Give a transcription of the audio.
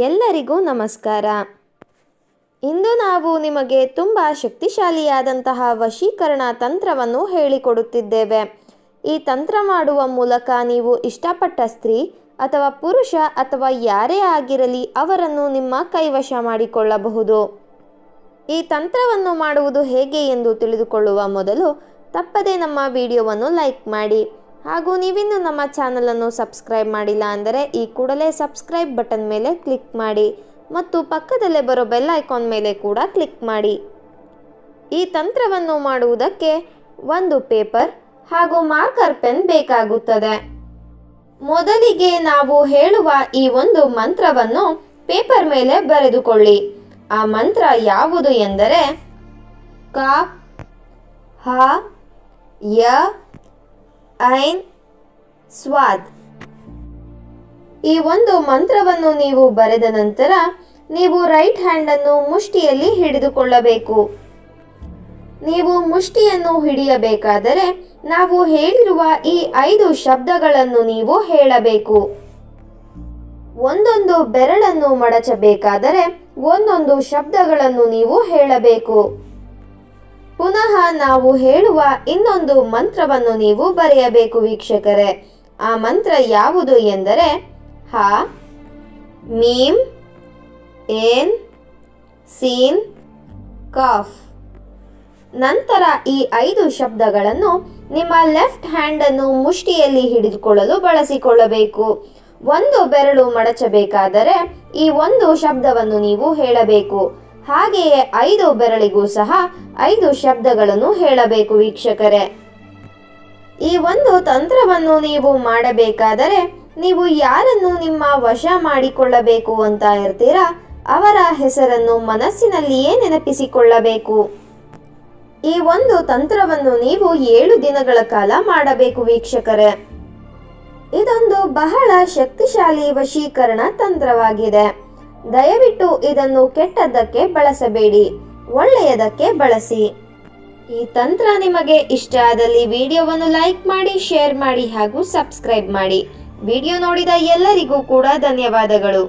ಎಲ್ಲರಿಗೂ ನಮಸ್ಕಾರ. ಇಂದು ನಾವು ನಿಮಗೆ ತುಂಬ ಶಕ್ತಿಶಾಲಿಯಾದಂತಹ ವಶೀಕರಣ ತಂತ್ರವನ್ನು ಹೇಳಿಕೊಡುತ್ತಿದ್ದೇವೆ. ಈ ತಂತ್ರ ಮಾಡುವ ಮೂಲಕ ನೀವು ಇಷ್ಟಪಟ್ಟ ಸ್ತ್ರೀ ಅಥವಾ ಪುರುಷ ಅಥವಾ ಯಾರೇ ಆಗಿರಲಿ ಅವರನ್ನು ನಿಮ್ಮ ಕೈವಶ ಮಾಡಿಕೊಳ್ಳಬಹುದು. ಈ ತಂತ್ರವನ್ನು ಮಾಡುವುದು ಹೇಗೆ ಎಂದು ತಿಳಿದುಕೊಳ್ಳುವ ಮೊದಲು ತಪ್ಪದೇ ನಮ್ಮ ವಿಡಿಯೋವನ್ನು ಲೈಕ್ ಮಾಡಿ. ಹಾಗೂ ನೀವಿನ್ನು ನಮ್ಮ ಚಾನಲನ್ನು ಸಬ್ಸ್ಕ್ರೈಬ್ ಮಾಡಿಲ್ಲ ಅಂದರೆ ಈ ಕೂಡಲೇ ಸಬ್ಸ್ಕ್ರೈಬ್ ಬಟನ್ ಮೇಲೆ ಕ್ಲಿಕ್ ಮಾಡಿ ಮತ್ತು ಪಕ್ಕದಲ್ಲೇ ಬರೋ ಬೆಲ್ ಐಕಾನ್ ಮೇಲೆ ಕೂಡ ಕ್ಲಿಕ್ ಮಾಡಿ. ಈ ತಂತ್ರವನ್ನು ಮಾಡುವುದಕ್ಕೆ ಒಂದು ಪೇಪರ್ ಹಾಗೂ ಮಾರ್ಕರ್ ಪೆನ್ ಬೇಕಾಗುತ್ತದೆ. ಮೊದಲಿಗೆ ನಾವು ಹೇಳುವ ಈ ಒಂದು ಮಂತ್ರವನ್ನು ಪೇಪರ್ ಮೇಲೆ ಬರೆದುಕೊಳ್ಳಿ. ಆ ಮಂತ್ರ ಯಾವುದು ಎಂದರೆ ಕ, ಹ, ಯ ಐನ್ ಸ್ವಾದ್. ಈ ಒಂದು ಮಂತ್ರವನ್ನು ನೀವು ಬರೆದ ನಂತರ ನೀವು ರೈಟ್ ಹ್ಯಾಂಡನ್ನು ಮುಷ್ಟಿಯಲ್ಲಿ ಹಿಡಿದುಕೊಳ್ಳಬೇಕು. ನೀವು ಮುಷ್ಟಿಯನ್ನು ಹಿಡಿಯಬೇಕಾದರೆ ನಾವು ಹೇಳಿರುವ ಈ ಐದು ಶಬ್ದಗಳನ್ನು ನೀವು ಹೇಳಬೇಕು. ಒಂದೊಂದು ಬೆರಳನ್ನು ಮಡಚಬೇಕಾದರೆ ಒಂದೊಂದು ಶಬ್ದಗಳನ್ನು ನೀವು ಹೇಳಬೇಕು. ಪುನಃ ನಾವು ಹೇಳುವ ಇನ್ನೊಂದು ಮಂತ್ರವನ್ನು ನೀವು ಬರೆಯಬೇಕು ವೀಕ್ಷಕರೇ. ಆ ಮಂತ್ರ ಯಾವುದು ಎಂದರೆ, ಹ, ಮೀಮ್, ಏನ್, ಸೀನ್, ಕಾಫ್. ನಂತರ ಈ ಐದು ಶಬ್ದಗಳನ್ನು ನಿಮ್ಮ ಲೆಫ್ಟ್ ಹ್ಯಾಂಡ್ ಅನ್ನು ಮುಷ್ಟಿಯಲ್ಲಿ ಹಿಡಿದುಕೊಳ್ಳಲು ಬಳಸಿಕೊಳ್ಳಬೇಕು. ಒಂದು ಬೆರಳು ಮಡಚಬೇಕಾದರೆ ಈ ಒಂದು ಶಬ್ದವನ್ನು ನೀವು ಹೇಳಬೇಕು. ಹಾಗೆಯೇ ಐದು ಬೆರಳಿಗೂ ಸಹ ಐದು ಶಬ್ದಗಳನ್ನು ಹೇಳಬೇಕು ವೀಕ್ಷಕರೇ. ಈ ಒಂದು ತಂತ್ರವನ್ನು ನೀವು ಮಾಡಬೇಕಾದರೆ ನೀವು ಯಾರನ್ನು ನಿಮ್ಮ ವಶ ಮಾಡಿಕೊಳ್ಳಬೇಕು ಅಂತ ಇರ್ತೀರಾ? ಅವರ ಹೆಸರನ್ನು ಮನಸ್ಸಿನಲ್ಲಿಯೇ ನೆನಪಿಸಿಕೊಳ್ಳಬೇಕು. ಈ ಒಂದು ತಂತ್ರವನ್ನು ನೀವು ಏಳು ದಿನಗಳ ಕಾಲ ಮಾಡಬೇಕು ವೀಕ್ಷಕರೇ. ಇದೊಂದು ಬಹಳ ಶಕ್ತಿಶಾಲಿ ವಶೀಕರಣ ತಂತ್ರವಾಗಿದೆ. ದಯವಿಟ್ಟು ಇದನ್ನು ಕೆಟ್ಟದ್ದಕ್ಕೆ ಬಳಸಬೇಡಿ, ಒಳ್ಳೆಯದಕ್ಕೆ ಬಳಸಿ. ಈ ತಂತ್ರ ನಿಮಗೆ ಇಷ್ಟ ಆದಲ್ಲಿ ವಿಡಿಯೋವನ್ನು ಲೈಕ್ ಮಾಡಿ, ಶೇರ್ ಮಾಡಿ ಹಾಗೂ ಸಬ್ಸ್ಕ್ರೈಬ್ ಮಾಡಿ. ವಿಡಿಯೋ ನೋಡಿದ ಎಲ್ಲರಿಗೂ ಕೂಡ ಧನ್ಯವಾದಗಳು.